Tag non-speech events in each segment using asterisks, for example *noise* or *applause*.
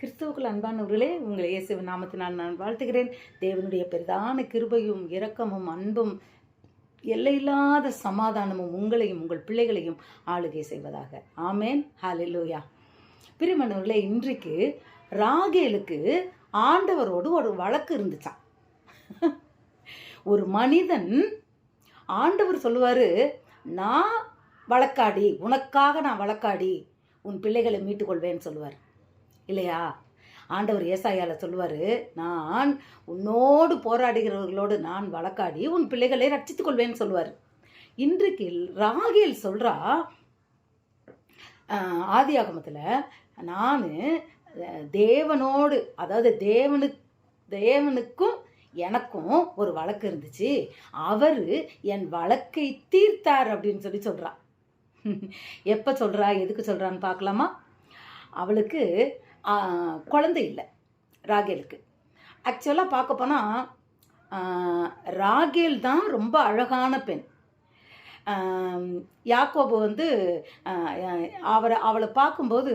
கிறிஸ்துவுக்குள் அன்பானவர்களே உங்களை இயேசு நாமத்தினால் நான் வாழ்த்துகிறேன். தேவனுடைய பெரிதான கிருபையும் இரக்கமும் அன்பும் எல்லையில்லாத சமாதானமும் உங்களையும் உங்கள் பிள்ளைகளையும் ஆளுகை செய்வதாக. ஆமேன். ஹாலிலூயா பிரிமணவர்களே இன்றைக்கு ராகேலுக்கு ஆண்டவரோடு ஒரு வழக்கு இருந்துச்சான் ஒரு மனிதன் ஆண்டவர் சொல்லுவார் நான் வழக்காடி உனக்காக நான் வழக்காடி உன் பிள்ளைகளை மீட்டுக்கொள்வேன்னு சொல்லுவார். இல்லையா? ஆண்டவர் ஏசாயால சொல்லுவார் நான் உன்னோடு போராடுகிறவர்களோடு நான் வழக்காடி உன் பிள்ளைகளை ரட்சித்துக் கொள்வேன்னு சொல்லுவார். இன்றைக்கு ராகியல் சொல்கிறா ஆதி ஆகமத்தில் நான் தேவனோடு அதாவது தேவனு தேவனுக்கும் எனக்கும் ஒரு வழக்கு இருந்துச்சு. அவர் என் வழக்கை தீர்த்தார் அப்படின்னு சொல்லி சொல்கிறா *laughs* எப்போ சொல்கிறா எதுக்கு சொல்கிறான்னு பார்க்கலாமா? அவளுக்கு குழந்தை இல்லை. ராகேலுக்கு ஆக்சுவலாக பார்க்க போனால் ராகேல் தான் ரொம்ப அழகான பெண். யாக்கோபு வந்து அவரை அவளை பார்க்கும்போது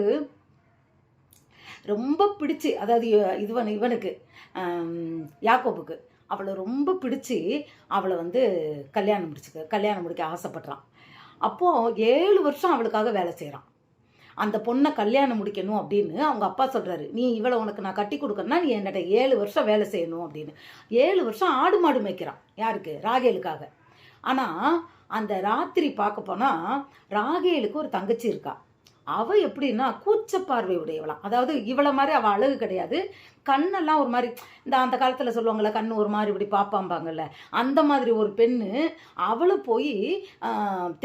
ரொம்ப பிடிச்சி அதாவது இதுவன் இவனுக்கு யாக்கோபுக்கு அவளை ரொம்ப பிடிச்சி அவளை வந்து கல்யாணம் முடிச்சுக்க கல்யாணம் முடிக்க ஆசைப்பட்றான். அப்போது ஏழு வருஷம் அவளுக்காக வேலை செய்கிறான் அந்த பொண்ணை கல்யாணம் முடிக்கணும் அப்படின்னு அவங்க அப்பா சொல்கிறாரு நீ இவளை உனக்கு நான் கட்டி கொடுக்கணும்னா நீ என்னட்ட ஏழு வருஷம் வேலை செய்யணும் அப்படின்னு. ஏழு வருஷம் ஆடு மாடு மேய்க்கிறான். யாருக்கு? ராகேலுக்காக. ஆனால் அந்த ராத்திரி பார்க்க போனால் ராகேலுக்கு ஒரு தங்கச்சி இருக்கா. அவள் எப்படின்னா கூச்ச பார்வை உடையவளாம் அதாவது இவளை மாதிரி அவள் அழகு கிடையாது. கண்ணெல்லாம் ஒரு மாதிரி இந்த அந்த காலத்தில் சொல்லுவாங்கள்ல கண் ஒரு மாதிரி இப்படி பார்ப்பாம்பாங்கள்ல அந்த மாதிரி ஒரு பெண்ணு அவளும் போய்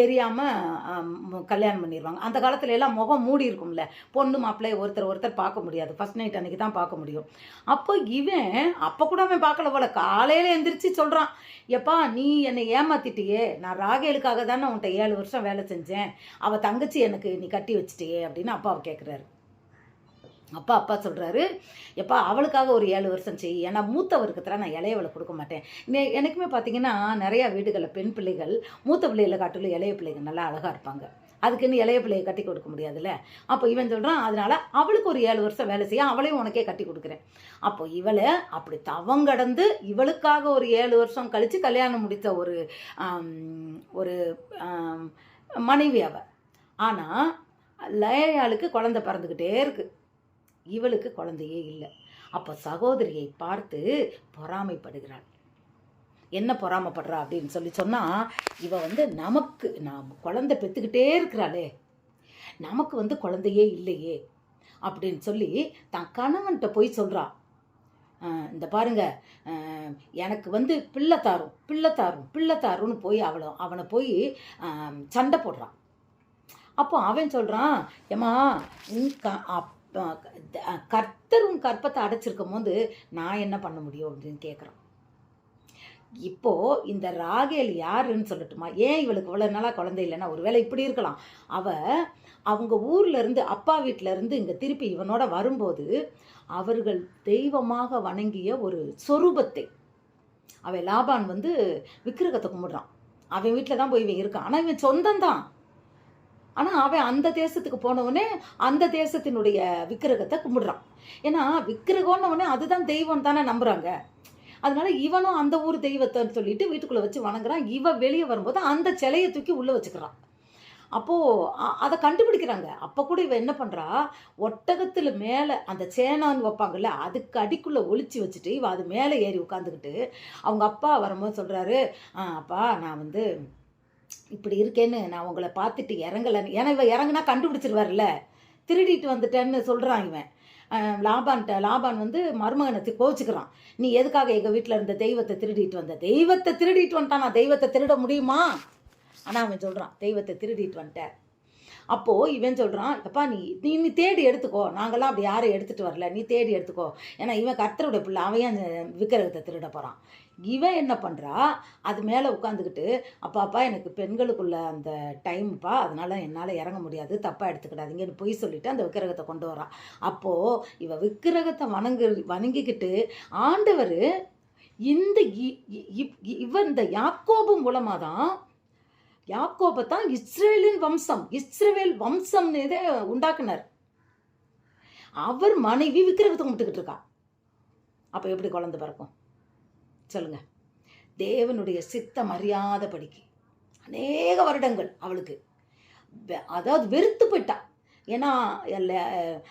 தெரியாமல் கல்யாணம் பண்ணிடுவாங்க அந்த காலத்துல எல்லாம் முகம் மூடி இருக்கும்ல பொண்ணு மாப்பிள்ளைய ஒருத்தர் ஒருத்தர் பார்க்க முடியாது. ஃபர்ஸ்ட் நைட் அன்னைக்கு தான் பார்க்க முடியும். அப்போ இவன் அப்போ கூட அவன் பார்க்கல போல காலையில் எந்திரிச்சு சொல்கிறான் எப்பா நீ என்னை ஏமாத்திட்டியே நான் ராகேலுக்காக தானே உன்ட்ட ஏழு வருஷம் வேலை செஞ்சேன் அவள் தங்கச்சி எனக்கு நீ கட்டி வச்சிட்டியே அப்படின்னு அப்பாவை கேட்குறாரு அப்பா அப்பா சொல்கிறாரு எப்பா அவளுக்காக ஒரு ஏழு வருஷம் செய். ஏன்னா மூத்தவருக்கு தர நான் இளையவளை கொடுக்க மாட்டேன். எனக்குமே பார்த்தீங்கன்னா நிறையா வீடுகளில் பெண் பிள்ளைகள் மூத்த பிள்ளைகளை காட்டிலும் இளைய பிள்ளைகள் நல்லா அழகாக இருப்பாங்க. அதுக்குன்னு இளைய பிள்ளையை கட்டி கொடுக்க முடியாதுல்ல? அப்போ இவன் சொல்கிறான் அதனால அவளுக்கு ஒரு ஏழு வருஷம் வேலை செய்ய அவளையும் உனக்கே கட்டி கொடுக்குறேன். அப்போ இவளை அப்படி தவங்கடந்து இவளுக்காக ஒரு ஏழு வருஷம் கழித்து கல்யாணம் முடித்த ஒரு ஒரு மனைவி அவள் ஆனால் லயாளுக்கு குழந்தை பிறந்துக்கிட்டே இருக்குது இவளுக்கு குழந்தையே இல்லை. அப்போ சகோதரியை பார்த்து பொறாமைப்படுகிறாள். என்ன பொறாமைப்படுறா அப்படின்னு சொல்லி சொன்னால் இவ வந்து நமக்கு நாம் குழந்தை பெற்றுக்கிட்டே இருக்கிறாளே. நமக்கு வந்து குழந்தையே இல்லையே அப்படின்னு சொல்லி தான் கணவன்கிட்ட போய் சொல்கிறா இந்த பாருங்க எனக்கு வந்து பிள்ளை தாரும் பிள்ளை தாரும் பிள்ளை தாரும்னு போய் அவளை அவனை போய் சண்டை போடுறான் அப்போ அவன் சொல்கிறான் ஏம்மா உன் க கர்த்தர் உன் கற்பத்தை அடைச்சிருக்கும் போது நான் என்ன பண்ண முடியும் அப்படின்னு கேட்குறான் இப்போ இந்த ராகேல் யாருன்னு சொல்லட்டுமா? ஏன் இவளுக்கு இவ்வளோ நாளாக குழந்தை இல்லைன்னா ஒருவேளை இப்படி இருக்கலாம். அவ அவங்க ஊர்ல இருந்து அப்பா வீட்ல இருந்து இங்கே திருப்பி இவனோட வரும்போது அவர்கள் தெய்வமாக வணங்கிய ஒரு சொரூபத்தை அவன் லாபான் வந்து விக்கிரகத்தை கும்பிடுறான். அவன் வீட்டில் தான் போய் இவன் இருக்கான். ஆனால் இவன் சொந்தம்தான் ஆனால் அவன் அந்த தேசத்துக்கு போனவொடனே அந்த தேசத்தினுடைய விக்கிரகத்தை கும்பிடுறான். ஏன்னா விக்கிரகம்னு உடனே அதுதான் தெய்வம் தானே நம்புகிறாங்க அதனால இவனும் அந்த ஊர் தெய்வத்தை சொல்லிட்டு வீட்டுக்குள்ளே வச்சு வணங்குறான். இவன் வெளியே வரும்போது அந்த சிலையை தூக்கி உள்ளே வச்சுக்கிறான். அப்போது அதை கண்டுபிடிக்கிறாங்க. அப்போ கூட இவன் என்ன பண்ணுறா ஒட்டகத்தில் மேலே அந்த சேனான்னு வைப்பாங்கல்ல அதுக்கு அடிக்குள்ளே ஒழிச்சு வச்சுட்டு இவன் அது மேலே ஏறி உட்காந்துக்கிட்டு அவங்க அப்பா வரும்போது சொல்கிறாரு "ஆ, அப்பா நான் வந்து இப்படி இருக்கேன்னு நான் உங்களை பார்த்துட்டு இறங்கலைன்னு ஏன்னா இவன் இறங்குனா கண்டுபிடிச்சிருவார்ல திருடிட்டு வந்துட்டேன்னு சொல்கிறான் இவன். லாபான்ட்ட லாபான் வந்து மருமகனை கோச்சிக்கிறான் நீ எதுக்காக எங்கள் வீட்டில் இருந்த தெய்வத்தை திருடிட்டு வந்த? தெய்வத்தை திருடிட்டு வந்துட்டான் நான் தெய்வத்தை திருட முடியுமா? ஆனால் அவன் சொல்கிறான் தெய்வத்தை திருடிட்டு வந்துட்டேன் அப்போது இவன் சொல்கிறான் எப்பா நீ நீ நீ தேடி எடுத்துக்கோ. நாங்களாம் அப்படி யாரும் எடுத்துகிட்டு வரல. நீ தேடி எடுத்துக்கோ. ஏன்னா இவன் கர்த்தருடைய பிள்ளை. அவன் விக்கிரகத்தை திருட போகிறான் இவன் என்ன பண்ணுறா அது மேலே உட்காந்துக்கிட்டு அப்பா அப்பா எனக்கு பெண்களுக்குள்ள அந்த டைம்ப்பா அதனால் என்னால் இறங்க முடியாது. தப்பாக எடுத்துக்கிடாதீங்கன்னு பொய் சொல்லிட்டு அந்த விக்கிரகத்தை கொண்டு வரான் அப்போது இவ விக்கிரகத்தை வணங்கு வணங்கிக்கிட்டு ஆண்டவர் இந்த இ- இ- இவன் இந்த யாக்கோபு மூலமாக தான் யாக்கோபை தான் இஸ்ரேலின் வம்சம் இஸ்ரேல் வம்சம்னு இதை உண்டாக்குனார். அவர் மனைவி விக்கிரகத்தை கும்பிட்டுக்கிட்டு இருக்கா. அப்போ எப்படி குழந்தை பிறக்கும்? சொல்லுங்க. தேவனுடைய சித்தம் அறியாதபடிக்கு அநேக வருடங்கள் அவளுக்கு. அதாவது வெறுத்து போயிட்டா. ஏன்னா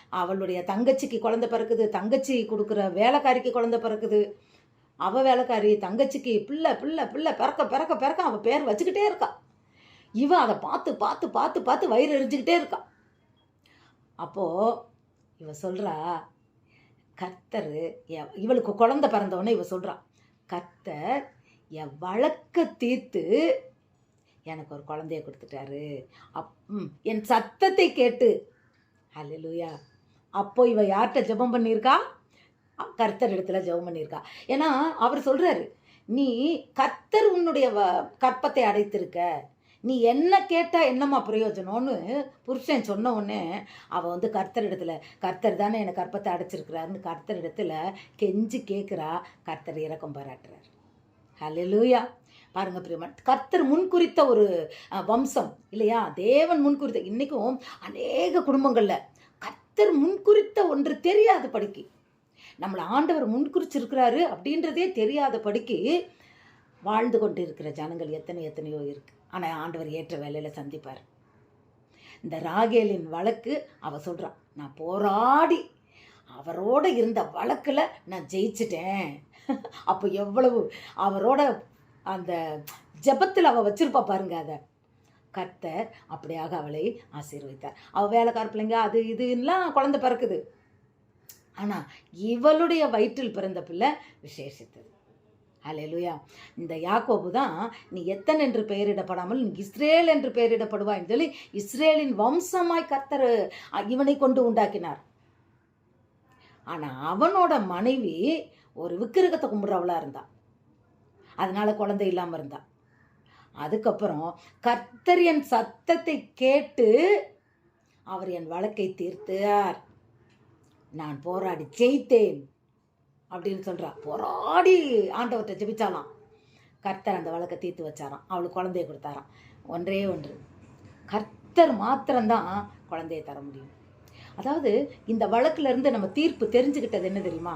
அவளுடைய தங்கச்சிக்கு குழந்தை பிறக்குது தங்கச்சி கொடுக்குற வேலைக்காரிக்கு குழந்தை பிறக்குது. அவள் வேலைக்காரி தங்கச்சிக்கு பிள்ளை பிள்ளை பிள்ளை பிறக்க பிறக்க பிறக்க அவள் பேர் வச்சுக்கிட்டே இருக்கா. இவன் அதை பார்த்து பார்த்து பார்த்து பார்த்து வயிறு எரிஞ்சுக்கிட்டே இருக்கா. அப்போ இவ சொல்கிறா கர்த்தர் எ- இவளுக்கு குழந்தை பிறந்தவொடனே இவ சொல்கிறா கத்தர் என் வழக்க தீர்த்து எனக்கு ஒரு குழந்தைய கொடுத்துட்டாரு. அப் ம், என் சத்தத்தை கேட்டு. ஹalleluya. அப்போ இவ யார்கிட்ட ஜெபம் பண்ணியிருக்கா? கர்த்தர் இடத்துல ஜெபம் பண்ணியிருக்கா. ஏன்னா அவர் சொல்கிறாரு நீ கர்த்தர் உன்னுடைய வ- கற்பத்தை அடைத்திருக்க. நீ என்ன கேட்டால் என்னம்மா பிரயோஜனம்னு புருஷன் சொன்ன உடனே அவள் வந்து கர்த்தர் இடத்துல கர்த்தர் தானே என்னை கற்பத்தை அடைச்சிருக்கிறாருன்னு கர்த்தர் இடத்துல கெஞ்சி கேட்குறா கர்த்தர் இறக்கம் பாராட்டுறார். ஹலலூயா பாருங்க பிரியமன் கர்த்தர் முன்குறித்த ஒரு வம்சம் இல்லையா? தேவன் முன்குறித்த இன்றைக்கும் அநேக குடும்பங்களில் கர்த்தர் முன்குறித்த ஒன்று தெரியாத படிக்கு. நம்மளை ஆண்டவர் முன்குறிச்சிருக்கிறாரு அப்படின்றதே தெரியாத படிக்கு வாழ்ந்து கொண்டு இருக்கிற ஜனங்கள் எத்தனை எத்தனையோ இருக்குது ஆனால் ஆண்டவர் ஏற்ற வேலையில் சந்திப்பார். இந்த ராகேலின் வழக்கு அவள் சொல்கிறான் நான் போராடி அவரோட இருந்த வழக்கில் நான் ஜெயிச்சிட்டேன். *laughs* அப்போ எவ்வளவு அவரோட அந்த ஜெபத்தில் அவள் வச்சுருப்பா பாருங்க அதை. கர்த்தர் அப்படியாக அவளை ஆசீர்வதித்தார். அவள் வேலைக்கார பிள்ளைங்க அது இதுலாம் குழந்தை பிறக்குது. ஆனால் இவளுடைய வயிற்றில் பிறந்த பிள்ளை விசேஷித்தது. அலையலுயா இந்த யாக்கோபு தான் நீ எத்தன் என்று பெயரிடப்படாமல் நீ இஸ்ரேல் என்று பெயரிடப்படுவாய்ன்னு சொல்லி இஸ்ரேலின் வம்சமாய் கர்த்தர் இவனை கொண்டு உண்டாக்கினார். ஆனால் அவனோட மனைவி ஒரு விக்கிரகத்தை கும்பிட்றவளாக இருந்தா. அதனால குழந்தை இல்லாமல் இருந்தா. அதுக்கப்புறம் கர்த்தர் என் சத்தத்தை கேட்டு அவர் என் வழக்கை தீர்த்தார். நான் போராடி ஜெயித்தேன். அப்படின்னு சொல்கிறா போராடி ஆண்டவர்கிட்ட ஜெபிச்சாலாம் கர்த்தர் அந்த வழக்கை தீர்த்து வச்சாராம். அவளுக்கு குழந்தைய கொடுத்தாராம். ஒன்றே ஒன்று. கர்த்தர் மாத்திரம்தான் குழந்தைய தர முடியும். அதாவது இந்த வழக்குலேருந்து நம்ம தீர்ப்பு தெரிஞ்சுக்கிட்டது என்ன தெரியுமா?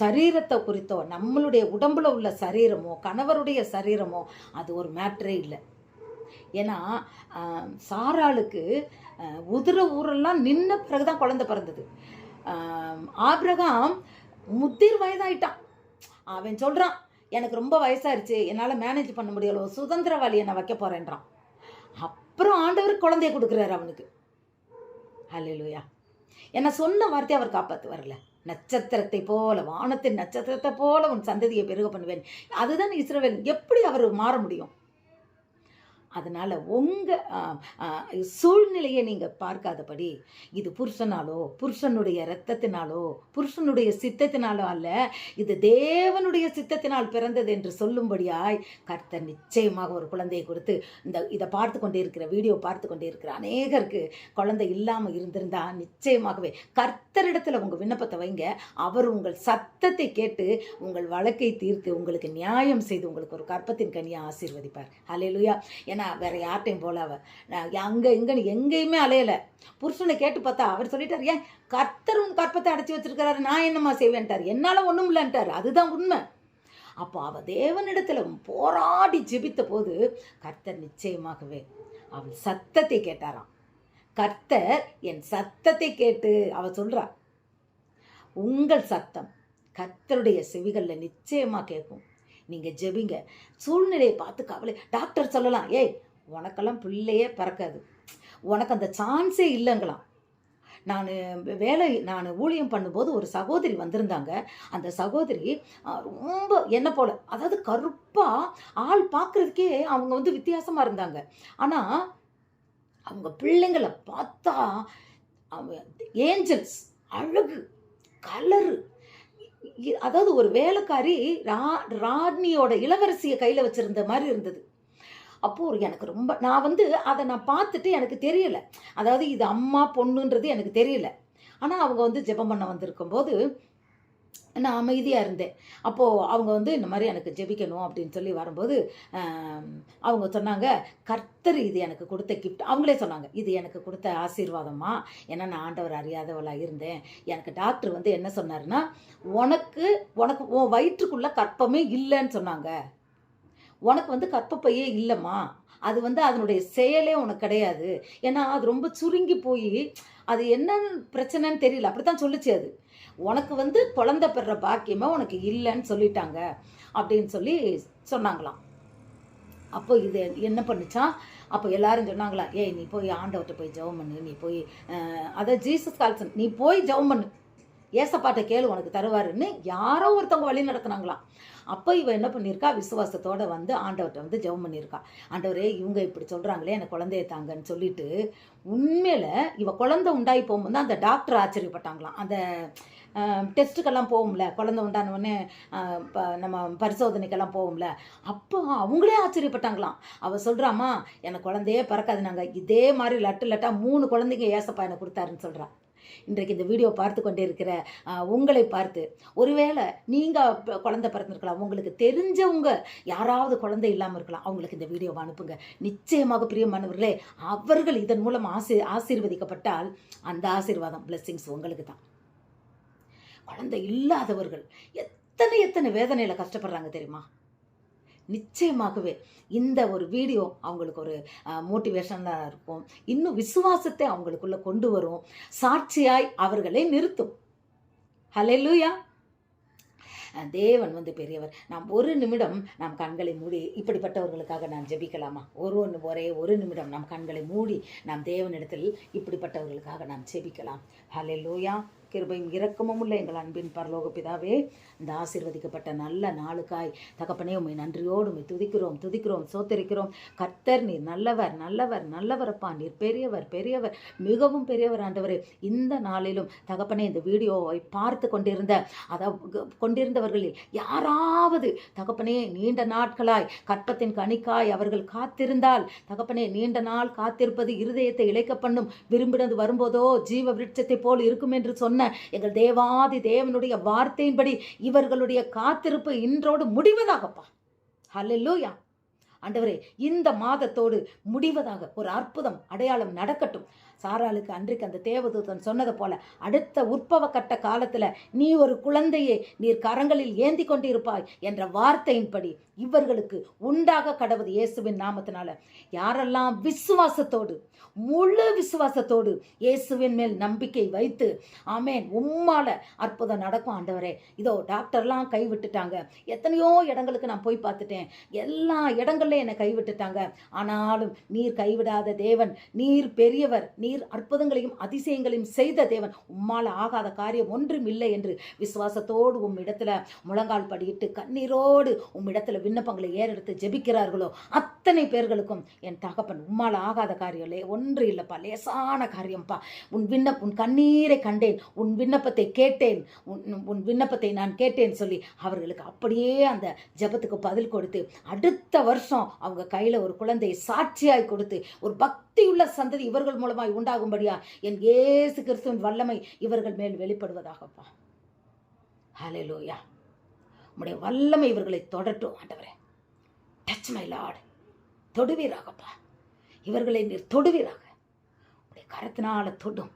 சரீரத்தை குறித்தோ நம்மளுடைய உடம்புல உள்ள சரீரமோ கணவருடைய சரீரமோ அது ஒரு மேட்ரே இல்லை. ஏன்னா சாராளுக்கு உதிர ஊரெல்லாம் நின்ன பிறகுதான் குழந்தை பிறந்தது. ஆபிரகாம் முதிர் வயதாயிட்டான். அவன் சொல்கிறான் எனக்கு ரொம்ப வயசாயிருச்சு என்னால் மேனேஜ் பண்ண முடியல ஒரு சுதந்திரவாளியை என்னை வைக்க போகிறேன்றான் அப்புறம் ஆண்டவர் குழந்தைய கொடுக்குறாரு அவனுக்கு. ஹalleluya. என்னை சொன்ன வார்த்தையை அவர் காப்பாற்று வரல. நட்சத்திரத்தை போல வானத்தின் நட்சத்திரத்தை போல உன் சந்ததியை பெருக பண்ணுவேன். அதுதான் இஸ்ரவேல். எப்படி அவர் மாற முடியும்? அதனால் உங்கள் சூழ்நிலையை நீங்கள் பார்க்காதபடி இது புருஷனாலோ புருஷனுடைய இரத்தத்தினாலோ புருஷனுடைய சித்தத்தினாலோ அல்ல இது தேவனுடைய சித்தத்தினால் பிறந்தது என்று சொல்லும்படியாய் கர்த்தர் நிச்சயமாக ஒரு குழந்தையை கொடுத்து இந்த இதை பார்த்து கொண்டே இருக்கிற வீடியோ பார்த்து கொண்டே இருக்கிற அநேகருக்கு குழந்தை இல்லாமல் இருந்திருந்தா நிச்சயமாகவே கர்த்தரிடத்தில் உங்கள் விண்ணப்பத்தை வைங்க. அவர் உங்கள் சத்தத்தை கேட்டு உங்கள் வழக்கை தீர்த்து உங்களுக்கு நியாயம் செய்து உங்களுக்கு ஒரு கற்பத்தின் கனியை ஆசீர்வதிப்பார். அலையிலுயா ஏன்னா வேற யார்ட்டையும் போல அவ. நான் அங்கே இங்கன்னு எங்கேயுமே அலையலை. புருஷனை கேட்டு பார்த்தா அவர் சொல்லிட்டார் ஏன் கர்த்தர் உன் கற்பத்தை அடைச்சி வச்சிருக்கிறாரு நான் என்னம்மா செய்வேன்ட்டார்? என்னால் ஒன்றும் இல்லைன்ட்டார். அதுதான் உண்மை. அப்போ அவள் தேவனிடத்தில் போராடி ஜெபித்த போது கர்த்தர் நிச்சயமாகவே அவள் சத்தத்தை கேட்டாராம். கர்த்தர் என் சத்தத்தை கேட்டு அவள் சொல்கிறா உங்கள் சத்தம் கர்த்தருடைய செவிகளில் நிச்சயமாக கேட்கும். நீங்கள் ஜெபிங்க. சூழ்நிலையை பார்த்து கவலை. டாக்டர் சொல்லலாம் ஏய் உனக்கெல்லாம் பிள்ளையே பிறக்காது. உனக்கு அந்த சான்ஸே இல்லைங்களாம். நான் வேலை நான் ஊழியம் பண்ணும்போது ஒரு சகோதரி வந்திருந்தாங்க. அந்த சகோதரி ரொம்ப என்ன போல அதாவது கருப்பாக ஆள் பார்க்குறதுக்கே அவங்க வந்து வித்தியாசமாக இருந்தாங்க. ஆனால் அவங்க பிள்ளைங்களை பார்த்தா ஏஞ்சல்ஸ் அழகு கலரு அதாவது ஒரு வேலைக்காரி ரா ராணியோட இளவரசியை கையில் வச்சுருந்த மாதிரி இருந்தது. அப்போது எனக்கு ரொம்ப நான் வந்து அதை நான் பார்த்துட்டு எனக்கு தெரியல. அதாவது இது அம்மா பொண்ணுன்றது எனக்கு தெரியல. ஆனால் அவங்க வந்து ஜெபம் பண்ண வந்திருக்கும் போது நான் அமைதியாக இருந்தேன். அப்போது அவங்க வந்து இந்த மாதிரி எனக்கு ஜெபிக்கணும் அப்படின்னு சொல்லி வரும்போது அவங்க சொன்னாங்க கர்த்தர் இது எனக்கு கொடுத்த கிஃப்ட் அவங்களே சொன்னாங்க இது எனக்கு கொடுத்த ஆசீர்வாதமா ஏன்னா நான் ஆண்டவர் அறியாதவளாக இருந்தேன். எனக்கு டாக்டர் வந்து என்ன சொன்னார்னா உனக்கு உனக்கு உன் வயிற்றுக்குள்ளே கற்பமே இல்லைன்னு சொன்னாங்க. உனக்கு வந்து கற்பப்பையே இல்லைம்மா. அது வந்து அதனுடைய செயலே உனக்கு கிடையாது. ஏன்னா அது ரொம்ப சுருங்கி போய் அது என்னன்னு பிரச்சனைன்னு தெரியல. அப்படித்தான் சொல்லுச்சு அது. உனக்கு வந்து குழந்தை பெற பாக்கியமே உனக்கு இல்லைன்னு சொல்லிட்டாங்க அப்படின்னு சொல்லி சொன்னாங்களாம். அப்போ இது என்ன பண்ணிச்சான் அப்போ எல்லாரும் சொன்னாங்களா ஏய் நீ போய் ஆண்டவர்கிட்ட போய் ஜெபம் பண்ணு. நீ போய் அதான் அதை ஜீசஸ் கால்சன். நீ போய் ஜெபம் பண்ணு. ஏசப்பாட்டை கேளு உனக்கு தருவாருன்னு யாரோ ஒருத்தவங்க வழி நடத்துனாங்களாம். அப்போ இவன் என்ன பண்ணியிருக்கா விசுவாசத்தோடு வந்து ஆண்டவர்கிட்ட வந்து ஜெபம் பண்ணியிருக்கா ஆண்டவரே இவங்க இப்படி சொல்கிறாங்களே எனக்கு குழந்தைய தாங்கன்னு சொல்லிட்டு உண்மையில் இவ குழந்தை உண்டாகி போகும்போது அந்த டாக்டர் ஆச்சரியப்பட்டாங்களாம். அந்த டெஸ்ட்டுக்கெல்லாம் போகும்ல. குழந்தை உண்டானவனே நம்ம பரிசோதனைக்கெல்லாம் போகும்ல. அப்போ அவங்களே ஆச்சரியப்பட்டாங்களாம். அவள் சொல்கிறாம்மா எனக்கு குழந்தையே பிறக்காது நாங்கள் இதே மாதிரி லட்டு லட்டா மூணு குழந்தைங்க ஏசப்பா எனக்கு கொடுத்தாருன்னு சொல்கிறான் இன்றைக்கு இந்த வீடியோ பார்த்து கொண்டே இருக்கிற அஹ், உங்களை பார்த்து ஒருவேளை நீங்கள் குழந்தை பிறந்திருக்கலாம். உங்களுக்கு தெரிஞ்சவங்க யாராவது குழந்தை இல்லாமல் இருக்கலாம். அவங்களுக்கு இந்த வீடியோவை அனுப்புங்க. நிச்சயமாக பிரியமானவர்களே அவர்கள் இதன் மூலம் ஆசி ஆசீர்வதிக்கப்பட்டால் அந்த ஆசீர்வாதம் blessings உங்களுக்கு தான். குழந்தை இல்லாதவர்கள் எத்தனை எத்தனை வேதனையில் கஷ்டப்படுறாங்க தெரியுமா? நிச்சயமாகவே இந்த ஒரு வீடியோ அவங்களுக்கு ஒரு மோட்டிவேஷனாக இருக்கும். இன்னும் விசுவாசத்தை அவங்களுக்குள்ளே கொண்டு வரும். சாட்சியாய் அவர்களை நிறுத்தும். ஹalleluya லூயா தேவன் வந்து பெரியவர். நாம் ஒரு நிமிடம் நாம் கண்களை மூடி இப்படிப்பட்டவர்களுக்காக நாம் ஜெபிக்கலாமா? ஒரு ஒன்று ஒரே ஒரு நிமிடம் நாம் கண்களை மூடி நாம் தேவனிடத்தில் இப்படிப்பட்டவர்களுக்காக நாம் ஜெபிக்கலாம். ஹalleluya கிருபையும் இரக்கமும் உள்ள எங்கள் அன்பின் பரலோக பிதாவே இந்த ஆசீர்வதிக்கப்பட்ட நல்ல நாளுக்காய். தகப்பனே உண்மை நன்றியோடு உண்மை துதிக்கிறோம் துதிக்கிறோம் சோத்தரிக்கிறோம். கர்த்தர் நீர் நல்லவர் நல்லவர் நல்லவரப்பா. நீர் பெரியவர் பெரியவர் மிகவும் பெரியவர் ஆண்டவரே. இந்த நாளிலும் தகப்பனே இந்த வீடியோவை பார்த்து கொண்டிருந்த அதாவது கொண்டிருந்தவர்களில் யாராவது தகப்பனே நீண்ட நாட்களாய் கற்பத்தின் கணிக்காய் அவர்கள் காத்திருந்தால் தகப்பனே நீண்ட நாள் காத்திருப்பது இருதயத்தை இழைக்க பண்ணும். விரும்பினது வரும்போதோ ஜீவ விருட்சத்தை போல் இருக்கும் என்று சொன்ன எங்கள் தேவாதி தேவனுடைய வார்த்தையின்படி இவர்களுடைய காத்திருப்பு இன்றோடு முடிவதாகப்பா. ஹalleluya. ஆண்டவரே இந்த மாதத்தோடு முடிவதாக ஒரு அற்புதம் அடையாளம் நடக்கட்டும். சாராளுக்கு அன்றைக்கு அந்த தேவதூதன் சொன்னது போல அடுத்த உற்பவ கட்ட காலத்தில் நீ ஒரு குழந்தையை நீர் கரங்களில் ஏந்தி கொண்டிருப்பாய் என்ற வார்த்தையின்படி இவர்களுக்கு உண்டாக கடவுது இயேசுவின் நாமத்தினால. யாரெல்லாம் விசுவாசத்தோடு முழு விசுவாசத்தோடு இயேசுவின் மேல் நம்பிக்கை வைத்து ஆமேன் உம்மால அற்புதம் நடக்கும் ஆண்டவரே. இதோ டாக்டர்லாம் கைவிட்டுட்டாங்க எத்தனையோ இடங்களுக்கு நான் போய் பார்த்துட்டேன். எல்லா இடங்கள்லையும் என்னை கைவிட்டுட்டாங்க ஆனாலும் நீர் கைவிடாத தேவன் நீர் பெரியவர் நீர் அற்புதங்களையும் அதிசயங்களையும் செய்த தேவன். உம்மால் ஆகாத காரியம் ஒன்றும் இல்லை என்று விசுவாசத்தோடு உம் இடத்துல முழங்கால் படியிட்டு கண்ணீரோடு உம் இடத்துல விண்ணப்பங்களை ஏறெடுத்து ஜெபிக்கிறார்களோ அத்தனை பேர்களுக்கும் என் தகப்பன் உம்மால் ஆகாத காரியம் ஒன்று இல்லைப்பா லேசான காரியம்ப்பா உன் விண்ணப் உன் கண்ணீரை கண்டேன் உன் விண்ணப்பத்தை கேட்டேன் உன் உன் விண்ணப்பத்தை நான் கேட்டேன் சொல்லி அவர்களுக்கு அப்படியே அந்த ஜெபத்துக்கு பதில் கொடுத்து அடுத்த வருஷம் அவங்க கையில் ஒரு குழந்தையை சாட்சியாய் கொடுத்து ஒரு பக்தியுள்ள சந்ததி இவர்கள் மூலமாய் உண்டாகும்படியா என் ஏசு கிறிஸ்துவின் வல்லமை இவர்கள் மேல் வெளிப்படுவதாகப்பா. ஹலே லோயா உம்முடைய வல்லமை இவர்களை தொடட்டும் ஆண்டவரே. டச் மை லார்டு தொடுவீராகப்பா. இவர்களை நீர் தொடுவீராக. உடைய கரத்தினால தொடும்.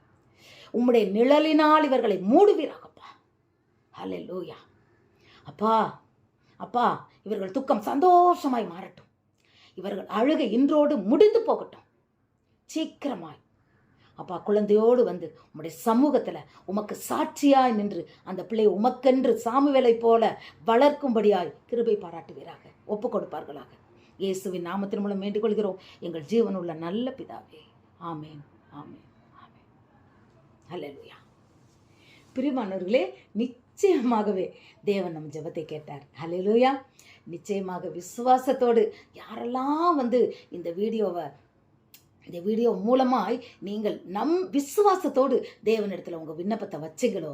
உம்முடைய நிழலினால் இவர்களை மூடுவீராகப்பா. லோயா அப்பா அப்பா இவர்கள் துக்கம் சந்தோஷமாய் மாறட்டும். இவர்கள் அழுகை இன்றோடு முடிந்து போகட்டும். சீக்கிரமாய். அப்பா குழந்தையோடு வந்து உம்முடைய சமூகத்தில் உமக்கு சாட்சியாய் நின்று அந்த பிள்ளையை உமக்கென்று சாமுவேலை போல வளர்க்கும்படியாய் கிருபை பாராட்டுவீராக. ஒப்பு கொடுப்பார்களாக. இயேசுவின் நாமத்தின் மூலம் வேண்டிக் கொள்கிறோம். எங்கள் ஜீவனுள்ள நல்ல பிதாவே. ஆமேன் ஆமேன் ஆமேன். ஹalleluya. பிரிமானவர்களே நிச்சயமாகவே தேவன் நம் ஜெபத்தை கேட்டார். ஹalleluya. நிச்சயமாக விசுவாசத்தோடு யாரெல்லாம் வந்து இந்த வீடியோவை இந்த வீடியோ மூலமாய் நீங்கள் நம் விசுவாசத்தோடு தேவனிடத்தில் உங்கள் விண்ணப்பத்தை வச்சிங்களோ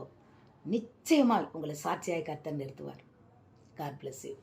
நிச்சயமாய் உங்களை சாட்சியாய் கர்த்தன் நிறுத்துவார். God bless you